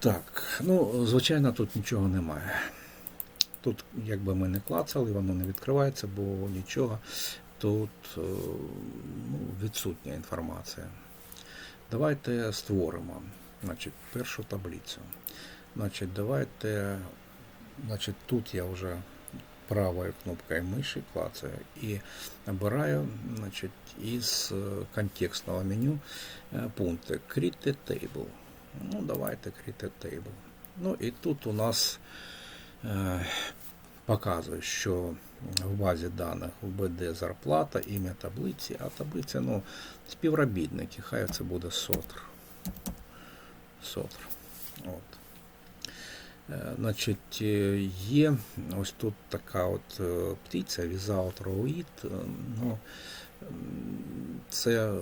Так, ну, звичайно, тут нічого немає. Тут, якби ми не клацали, воно не відкривається, бо нічого. Тут е, ну, відсутня інформація. Давайте створимо значить, першу таблицю. Значить, давайте, значить, тут я вже правою кнопкою миші клацаю і обираю значить, із е, контекстного меню е, пункти Create Table. Ну, давайте Create Table. Ну і тут у нас е, показує, що в базі даних введе зарплата, ім'я таблиці, а таблиця, ну, співробітники, хай це буде сотр. Сотр. От. Е, Значить, е, є ось тут така от е, птиця, without roid. е, Ну, це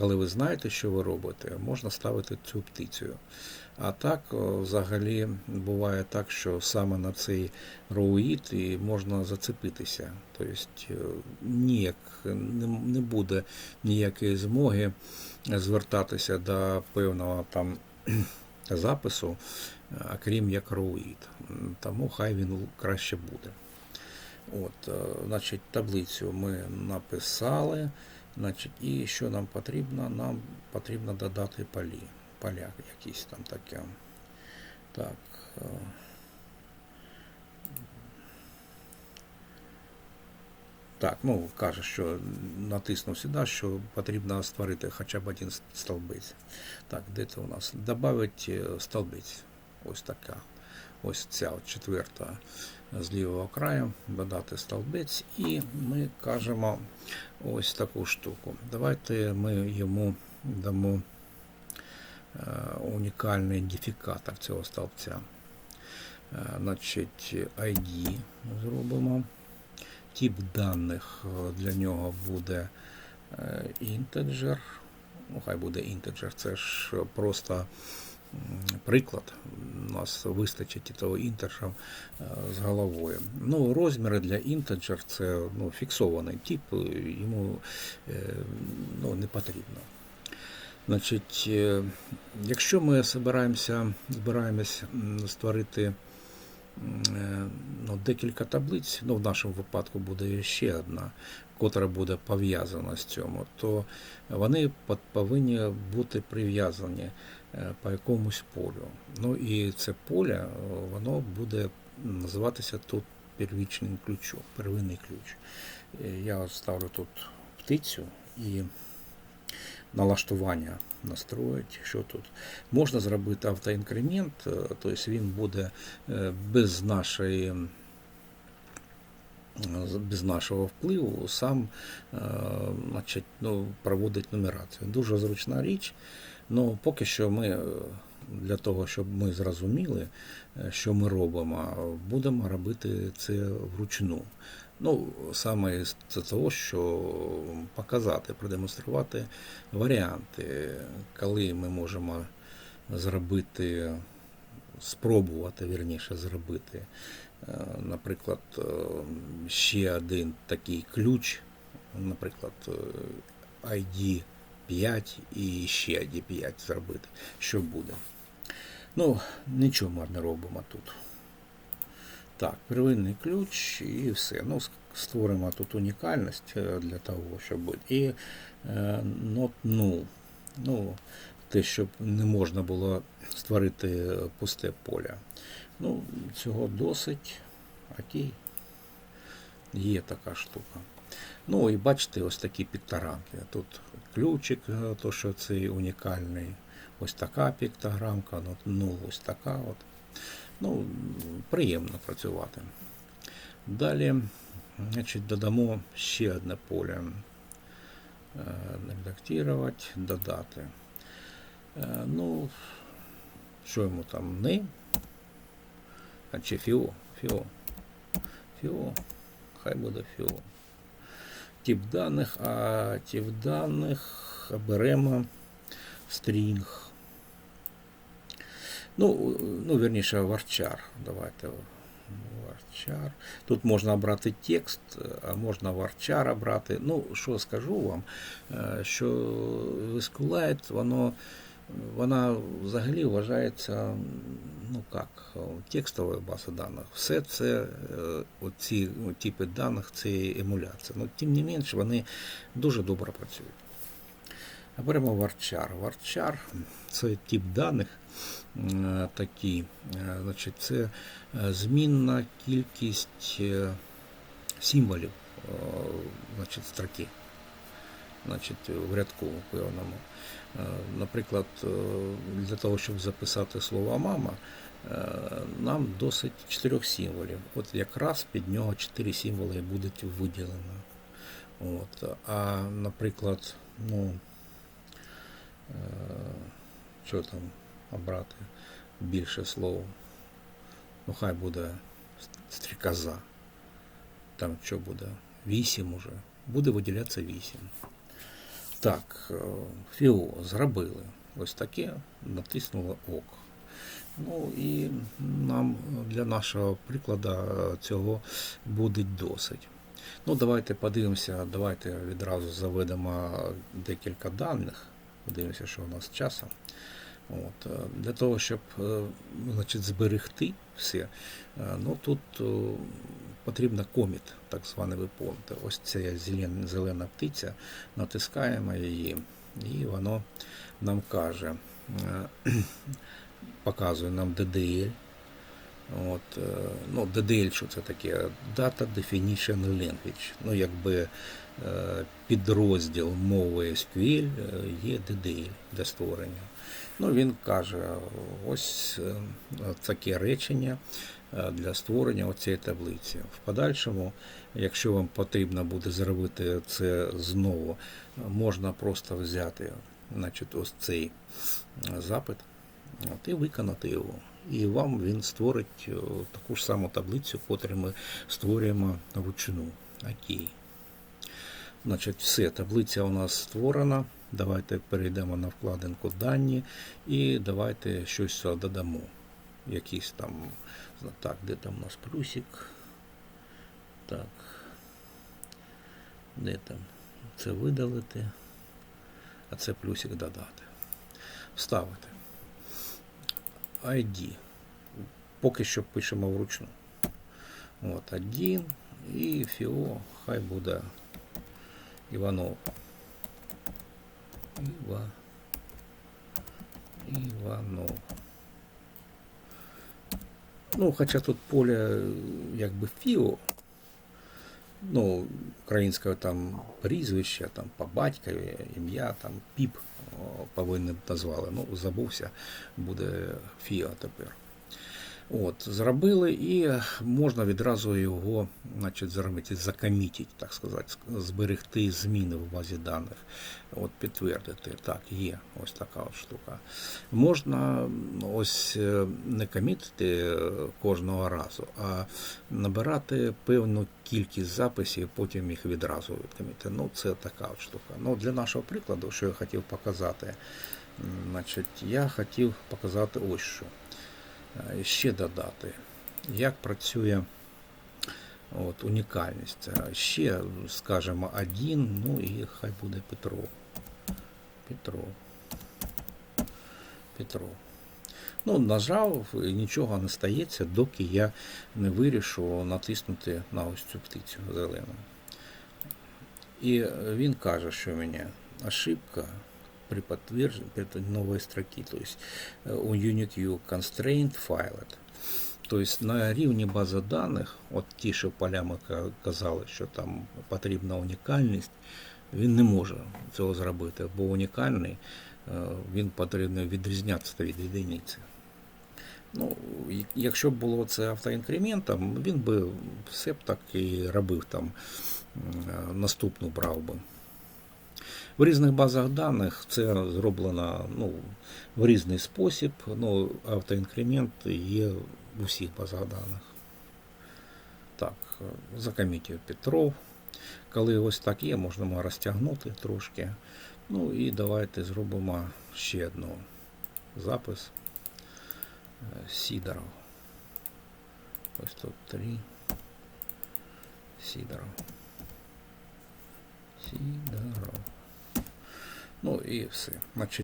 коли ви знаєте, що ви робите, можна ставити цю птицю. А так, взагалі, буває так, що саме на цей роуїд і можна зацепитися. Тобто е, ніяк не, буде ніякої змоги звертатися до певного там запису, а крім як роуїд. Тому хай він краще буде. От, е, значить, таблицю ми написали. Значить, і що нам потрібно? Нам потрібно додати полі. Поля якісь там таке. Так. е, Так, ну каже, що натиснув сюди, що потрібно створити хоча б один столбець. Так, де це у нас? Добавить е, столбець. Ось така. Ось ця от четверта з лівого краю, додати столбець, і ми кажемо ось таку штуку. Давайте ми йому дамо е, унікальний ідентифікатор цього столбця. Е, Значить, ID зробимо. Тип даних для нього буде е, integer. Ну, хай буде integer, це ж просто приклад. У нас вистачить і того інтеджа е, з головою. Ну, розміри для integer це ну, фіксований тип, е, йому е, ну, не потрібно. Значить, якщо ми збираємося, збираємось створити ну, декілька таблиць, ну в нашому випадку буде ще одна, котра буде пов'язана з цьому, то вони повинні бути прив'язані по якомусь полю. Ну і це поле, е, воно буде називатися тут первічним ключом, первинний ключ. Е, Я ставлю тут птицю і налаштування настроїть, що тут. Можна зробити автоінкремент, е, тобто він буде е, без нашої без нашого впливу сам е, значить, ну, проводить нумерацію. Дуже зручна річ. Ну, поки що ми е, для того, щоб ми зрозуміли, е, що ми робимо, будемо робити це вручну. Ну, саме з того, що показати, продемонструвати варіанти, коли ми можемо зробити, спробувати вірніше зробити, е, наприклад, ще один такий ключ, наприклад, ID 5 і ще ID 5 зробити. Що буде? Ну, нічого ми не робимо тут. Так, первинний ключ і все. Ну, створимо тут унікальність е, для того, щоб бути. І е, not null. Ну, те, щоб не можна було створити пусте поле. Ну, цього досить. Окей. Є така штука. Ну і бачите, ось такі піктограмки. Тут ключик, е, то що цей унікальний. Ось така піктограмка, ну, ну ось така от. Ну, приємно працювати. Далі, значить, додамо ще одне поле. Е, Редактувати, додати. Е, Ну, що йому там не? А чи фіо? Фіо. Фіо. Хай буде фіо. Тип даних, а тип даних беремо стрінг. Ну, ну, вірніше, варчар. Давайте. Варчар. Тут можна обрати текст, а можна варчар обрати. Ну, що скажу вам, е, що SQLite, воно вона взагалі вважається, ну як, текстовою базою даних. Все це, е, оці типи даних, це емуляція. Ну, тим не менш, вони дуже добре працюють. Беремо варчар. Варчар це тип даних е, такі. е, Значить, це змінна кількість символів значить, строки. Значить, в рядку певному. Е, Наприклад, е, для того, щоб записати слово мама, е, нам досить чотирьох символів. От якраз під нього чотири символи будуть виділено. От. А, наприклад, ну, що там обрати більше слово. Ну, хай буде стрікоза. Там що буде? Вісім уже. Буде виділятися вісім. Так, е, фіо зробили. Ось таке, натиснули ок. Ну і нам для нашого прикладу цього буде досить. Ну, давайте подивимося, давайте відразу заведемо декілька даних. Подивимося, що у нас часом. От, е, для того, щоб е, значить, зберегти все, е, ну тут потрібна коміт, так званий виповнити. Ось ця зелена, птиця, натискаємо її, і воно нам каже, показує нам DDL. От, е, ну, DDL, що це таке? Data Definition Language. Ну, якби е, підрозділ мови SQL е, є DDL для створення. Ну, він каже, ось таке речення для створення цієї таблиці. В подальшому, якщо вам потрібно буде зробити це знову, можна просто взяти значить, ось цей запит от, і виконати його. І вам він створить е, таку ж саму таблицю, яку ми створюємо вручну. Окей. Значить, все, таблиця у нас створена. Давайте перейдемо на вкладинку дані і давайте щось додамо. Якийсь там, так, де там у нас плюсик. Так. Де там? Це видалити, а це плюсик додати. Вставити. ID. Поки що пишемо вручну. От, один і фіо, хай буде Іванов. Іва. Іванов. Ну, хоча тут поле якби фіо, Ну, українського там прізвища, там по батькові, ім'я, там піп повинен назвали. Ну, забувся, буде Фіа тепер. От, зробили і можна відразу його значить, зробити, закомітити, так сказати, зберегти зміни в базі даних, от, підтвердити. Так, є ось така от штука. Можна ось е, не комітити е, кожного разу, а набирати певну кількість записів, потім їх відразу відкомітити. Ну, це така от штука. Ну, для нашого прикладу, що я хотів показати, значить, я хотів показати ось що. Е, ще додати, як працює от, унікальність. Е, Ще, скажімо, один, ну і хай буде Петров. Петров. Петров. Ну, нажав, нічого не стається, доки я не вирішу натиснути на ось цю птицю зелену. І він каже, що у мене ошибка при подтверждении это новой строки, то есть э, у UniQ constraint file. Тобто на рівні бази даних, от ті, що поля ми ка- казали, що там потрібна унікальність, він не може цього зробити, бо унікальний е, він потрібно відрізнятися від єдиниці. Ну, якщо б було це автоінкрементом, він би все б так і робив там, е, наступну брав би. В різних базах даних це зроблено ну, в різний спосіб. Ну, автоінкремент є в усіх базах даних. Так, закомітів Петров. Коли ось так є, можна розтягнути трошки. Ну і давайте зробимо ще одну запис. Е, Сідоров. Ось тут три. Сідоров. Сідоров. Ну і все. Значить,